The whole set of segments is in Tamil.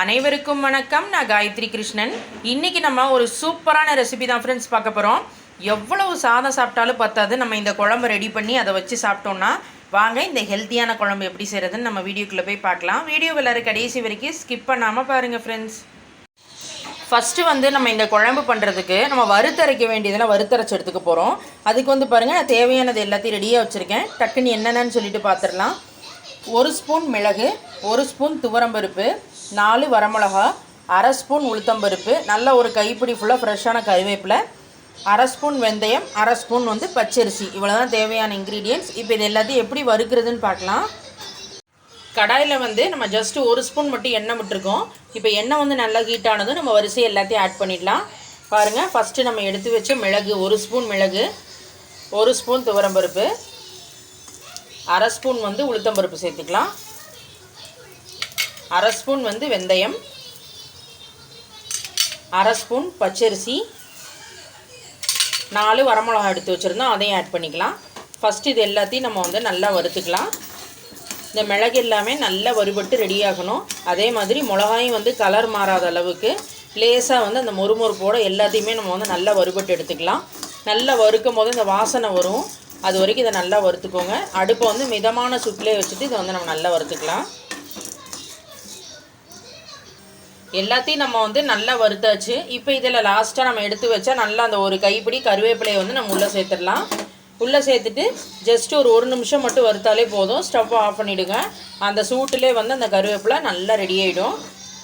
அனைவருக்கும் வணக்கம். நான் காயத்ரி கிருஷ்ணன். இன்றைக்கி நம்ம ஒரு சூப்பரான ரெசிபி தான் ஃப்ரெண்ட்ஸ் பார்க்க போகிறோம் எவ்வளவு சாதம் சாப்பிட்டாலும் பத்தாது. நம்ம இந்த குழம்பு ரெடி பண்ணி அதை வச்சு சாப்பிட்டோம்னா வாங்க இந்த ஹெல்த்தியான குழம்பு எப்படி செய்கிறதுன்னு நம்ம வீடியோக்குள்ளே போய் பார்க்கலாம். வீடியோ எல்லாரும் கடைசி வரைக்கும் ஸ்கிப் பண்ணாமல் பாருங்கள் ஃப்ரெண்ட்ஸ் ஃபஸ்ட்டு வந்து நம்ம இந்த குழம்பு பண்ணுறதுக்கு நம்ம வறுத்தரைக்க வேண்டியதெல்லாம் வறுத்தரைச்சி எடுத்துக்க போகிறோம் அதுக்கு வந்து பாருங்கள் நான் தேவையானது எல்லாத்தையும் ரெடியாக வச்சுருக்கேன். டக்குன்னு என்னென்னு சொல்லிட்டு பார்த்துடலாம் ஒரு ஸ்பூன் மிளகு ஒரு ஸ்பூன் துவரம்பருப்பு நாலு வரமிளகா அரை ஸ்பூன் உளுத்தம்பருப்பு நல்ல ஒரு கைப்பிடி ஃபுல்லாக ஃப்ரெஷ்ஷான கருவேப்பிலை அரை ஸ்பூன் வெந்தயம் அரை ஸ்பூன் வந்து பச்சரிசி. இவ்வளோ தான் தேவையான இன்க்ரீடியன்ட்ஸ் இப்போ இது எல்லாத்தையும் எப்படி வறுக்கிறதுன்னு பார்க்கலாம். கடாயில் வந்து நம்ம ஜஸ்ட்டு ஒரு ஸ்பூன் மட்டும் எண்ணெய் விட்டுருக்கோம். இப்போ எண்ணெய் வந்து நல்லா ஹீட் ஆனதும் நம்ம வரிசை எல்லாத்தையும் ஆட் பண்ணிடலாம். பாருங்கள் ஃபஸ்ட்டு நம்ம எடுத்து வச்ச மிளகு ஒரு ஸ்பூன் மிளகு ஒரு ஸ்பூன் துவரம்பருப்பு அரை ஸ்பூன் வந்து உளுத்தம்பருப்பு சேர்த்துக்கலாம். அரை ஸ்பூன் வந்து வெந்தயம் அரை ஸ்பூன் பச்சரிசி நாலு வரமிளகா எடுத்து வச்சுருந்தோம் அதையும் ஆட் பண்ணிக்கலாம். ஃபஸ்ட்டு இது எல்லாத்தையும் நம்ம வந்து நல்லா வறுத்துக்கலாம். இந்த மிளகு எல்லாமே நல்லா வறுபட்டு ரெடியாகணும் அதே மாதிரி மிளகாயும் வந்து கலர் மாறாத அளவுக்கு லேசாக வந்து அந்த மொறுமொறுப்போடு எல்லாத்தையுமே நம்ம வந்து நல்லா வறுபட்டு எடுத்துக்கலாம். நல்லா வறுக்கும் போது இந்த வாசனை வரும். அது வரைக்கும் இதை நல்லா வறுத்துக்கோங்க. அடுப்பை வந்து மிதமான சுட்டிலே வச்சுட்டு இதை வந்து நம்ம நல்லா வறுத்துக்கலாம். எல்லாத்தையும் நம்ம வந்து நல்லா வறுத்தாச்சு. இப்போ இதில் லாஸ்ட்டாக நம்ம எடுத்து வச்சா நல்லா அந்த ஒரு கைப்பிடி கருவேப்பிலையை வந்து நம்ம உள்ளே சேர்த்துடலாம். உள்ளே சேர்த்துட்டு ஜஸ்ட் ஒரு ஒரு நிமிஷம் மட்டும் வறுத்தாலே போதும். ஸ்டவ் ஆஃப் பண்ணிவிடுங்க அந்த சூட்டிலே வந்து அந்த கருவேப்பிலை நல்லா ரெடி ஆகிடும்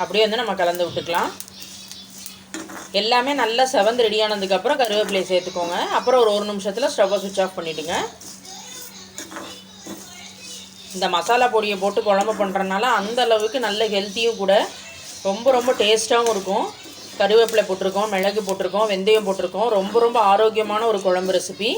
அப்படியே வந்து நம்ம கலந்து விட்டுக்கலாம். எல்லாமே நல்லா செவந்து ரெடியானதுக்கப்புறம் கருவேப்பிலையை சேர்த்துக்கோங்க. அப்புறம் ஒரு ஒரு நிமிஷத்தில் ஸ்டவ்வை சுவிட்ச் ஆஃப் பண்ணிவிடுங்க இந்த மசாலா பொடியை போட்டு குழம்பு பண்ணுறதுனால அந்த அளவுக்கு நல்ல ஹெல்த்தியும் கூட ரொம்ப ரொம்ப டேஸ்ட்டாகவும் இருக்கும். கருவேப்பிலை போட்டிருக்கோம் மிளகு போட்டிருக்கோம் வெந்தயம் போட்டிருக்கோம். ரொம்ப ரொம்ப ஆரோக்கியமான ஒரு குழம்பு ரெசிபி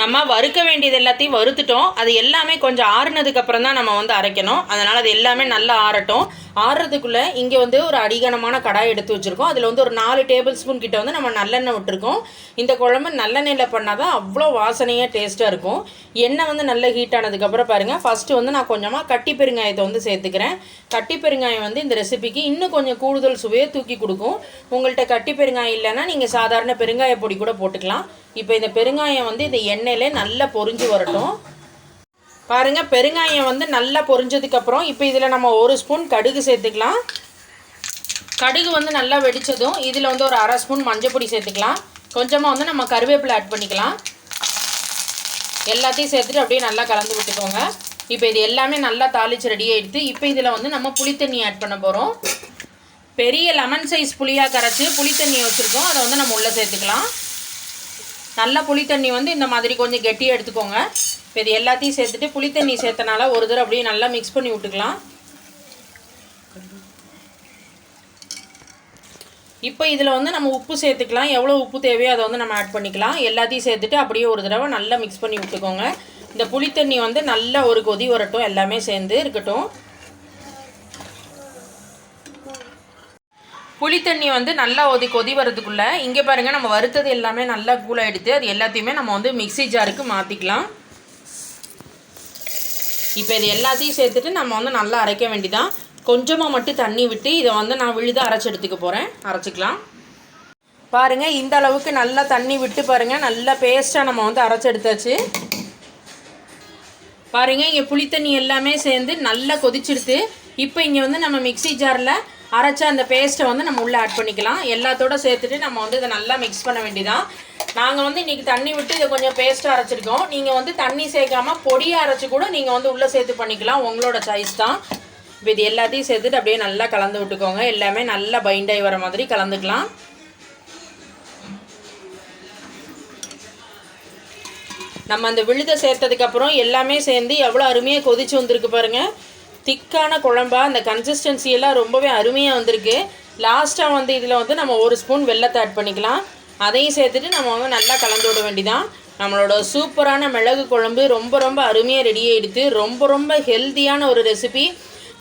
நம்ம வறுக்க வேண்டியது எல்லாத்தையும் வறுத்துட்டோம். அது எல்லாமே கொஞ்சம் ஆறுனதுக்கப்புறம் தான் நம்ம வந்து அரைக்கணும். அதனால் அது எல்லாமே நல்லா ஆறட்டும். ஆறுறதுக்குள்ளே இங்கே வந்து ஒரு அடிகனமான கடாய் எடுத்து வச்சுருக்கோம். அதில் வந்து ஒரு நாலு டேபிள் ஸ்பூன் கிட்ட வந்து நம்ம நல்லெண்ணெய் விட்டுருக்கோம். இந்த குழம்பு நல்லெண்ணெயில் பண்ணால் தான் அவ்வளோ வாசனையாக டேஸ்ட்டாக இருக்கும். எண்ணெய் வந்து நல்லா ஹீட் ஆனதுக்கப்புறம் பாருங்கள் ஃபஸ்ட்டு வந்து நான் கொஞ்சமாக கட்டி பெருங்காயத்தை வந்து சேர்த்துக்கிறேன். கட்டி பெருங்காயம் வந்து இந்த ரெசிபிக்கு இன்னும் கொஞ்சம் கூடுதல் சுவையை தூக்கி கொடுக்கும். உங்கள்கிட்ட கட்டி பெருங்காயம் இல்லைன்னா நீங்கள் சாதாரண பெருங்காய பொடி கூட போட்டுக்கலாம். இப்போ இந்த பெருங்காயம் வந்து இந்த எண்ணெயிலே நல்லா பொரிஞ்சு வரட்டும். பாருங்கள் பெருங்காயம் வந்து நல்லா பொரிஞ்சதுக்கப்புறம் இப்போ இதில் நம்ம ஒரு ஸ்பூன் கடுகு சேர்த்துக்கலாம். கடுகு வந்து நல்லா வெடித்ததும் இதில் வந்து ஒரு அரை ஸ்பூன் மஞ்சள் பொடி சேர்த்துக்கலாம். கொஞ்சமாக வந்து நம்ம கருவேப்பிலை ஆட் பண்ணிக்கலாம். எல்லாத்தையும் சேர்த்துட்டு அப்படியே நல்லா கலந்து விட்டுக்கோங்க. இப்போ இது எல்லாமே நல்லா தாளித்து ரெடி ஆகிடுது இப்போ இதில் வந்து நம்ம புளித்தண்ணி ஆட் பண்ண போகிறோம் பெரிய லெமன் சைஸ் புளியாக கரைச்சி புளித்தண்ணி வச்சுருக்கோம். அதை வந்து நம்ம உள்ளே சேர்த்துக்கலாம். நல்ல புளித்தண்ணி வந்து இந்த மாதிரி கொஞ்சம் கெட்டியாக எடுத்துக்கோங்க. இப்போ இது எல்லாத்தையும் சேர்த்துட்டு புளித்தண்ணி சேர்த்தனால ஒரு தடவை அப்படியே நல்லா மிக்ஸ் பண்ணி விட்டுக்கலாம். இப்போ இதில் வந்து நம்ம உப்பு சேர்த்துக்கலாம். எவ்வளோ உப்பு தேவையோ அதை வந்து நம்ம ஆட் பண்ணிக்கலாம். எல்லாத்தையும் சேர்த்துட்டு அப்படியே ஒரு தடவை நல்லா மிக்ஸ் பண்ணி விட்டுக்கோங்க. இந்த புளித்தண்ணி வந்து நல்லா ஒரு கொதி வரட்டும். எல்லாமே சேர்ந்து இருக்கட்டும். புளித்தண்ணி வந்து நல்லா ஒதி கொதி வரதுக்குள்ளே இங்கே பாருங்கள் நம்ம வறுத்தது எல்லாமே நல்லா கூலாகிடுது அது எல்லாத்தையுமே நம்ம வந்து மிக்சி ஜாருக்கு மாற்றிக்கலாம் இப்போ இது எல்லாத்தையும் சேர்த்துட்டு நம்ம வந்து நல்லா அரைக்க வேண்டிதான் கொஞ்சமாக மட்டும் தண்ணி விட்டு இதை வந்து நான் விழுதாக அரைச்சி எடுத்துக்க போகிறேன் அரைச்சிக்கலாம். பாருங்கள் இந்த அளவுக்கு நல்லா தண்ணி விட்டு பாருங்கள் நல்லா பேஸ்ட்டாக நம்ம வந்து அரைச்சி எடுத்தாச்சு. பாருங்கள் இங்கே புளித்தண்ணி எல்லாமே சேர்ந்து நல்லா கொதிச்சிடுது இப்போ இங்கே வந்து நம்ம மிக்சி ஜாரில் அரைச்ச அந்த பேஸ்ட்டை வந்து நம்ம உள்ளே ஆட் பண்ணிக்கலாம். எல்லாத்தோட சேர்த்துட்டு நம்ம வந்து இதை நல்லா மிக்ஸ் பண்ண வேண்டியதான் நாங்கள் வந்து இன்றைக்கி தண்ணி விட்டு இதை கொஞ்சம் பேஸ்ட்டாக அரைச்சிருக்கோம். நீங்கள் வந்து தண்ணி சேர்க்காம பொடியை அரைச்சி கூட நீங்கள் வந்து உள்ளே சேர்த்து பண்ணிக்கலாம். உங்களோட சாய்ஸ் தான். இப்போ இது எல்லாத்தையும் சேர்த்துட்டு அப்படியே நல்லா கலந்து விட்டுக்கோங்க. எல்லாமே நல்லா பைண்ட் ஆகி வர மாதிரி கலந்துக்கலாம். நம்ம அந்த விழுதை சேர்த்ததுக்கப்புறம் எல்லாமே சேர்ந்து எவ்வளோ அருமையாக கொதிச்சு வந்திருக்கு பாருங்கள் திக்கான குழம்பா அந்த கன்சிஸ்டன்சி எல்லாம் ரொம்பவே அருமையாக வந்திருக்கு. லாஸ்ட்டாக வந்து இதில் வந்து நம்ம ஒரு ஸ்பூன் வெள்ளத்தை ஆட் பண்ணிக்கலாம். அதையும் சேர்த்துட்டு நம்ம வந்து நல்லா கலந்து விட வேண்டிதான். நம்மளோட சூப்பரான மிளகு குழம்பு ரொம்ப ரொம்ப அருமையாக ரெடி ஆகிடுது ரொம்ப ரொம்ப ஹெல்த்தியான ஒரு ரெசிபி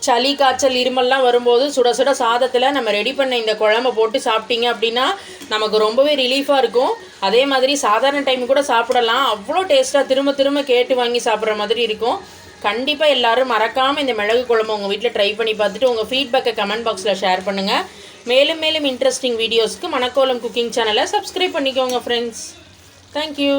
சளி காய்ச்சல் இருமல்லாம் வரும்போது சுட சுட சாதத்தில் நம்ம ரெடி பண்ண இந்த குழம்பை போட்டு சாப்பிட்டீங்க அப்படின்னா நமக்கு ரொம்பவே ரிலீஃபாக இருக்கும். அதே மாதிரி சாதாரண டைம் கூட சாப்பிடலாம். அவ்வளோ டேஸ்ட்டாக திரும்ப திரும்ப கேட்டு வாங்கி சாப்பிட்ற மாதிரி இருக்கும். கண்டிப்பாக எல்லாரும் மறக்காமல் இந்த மிளகு குழம்பு உங்கள் வீட்டில் ட்ரை பண்ணி பார்த்துட்டு உங்கள் ஃபீட்பேக்கை கமெண்ட் பாக்ஸில் ஷேர் பண்ணுங்கள் மேலும் மேலும் இன்ட்ரெஸ்டிங் வீடியோஸ்க்கு மணக்கோலம் குக்கிங் சேனலை சப்ஸ்கிரைப் பண்ணிக்கோங்க ஃப்ரெண்ட்ஸ் தேங்க்யூ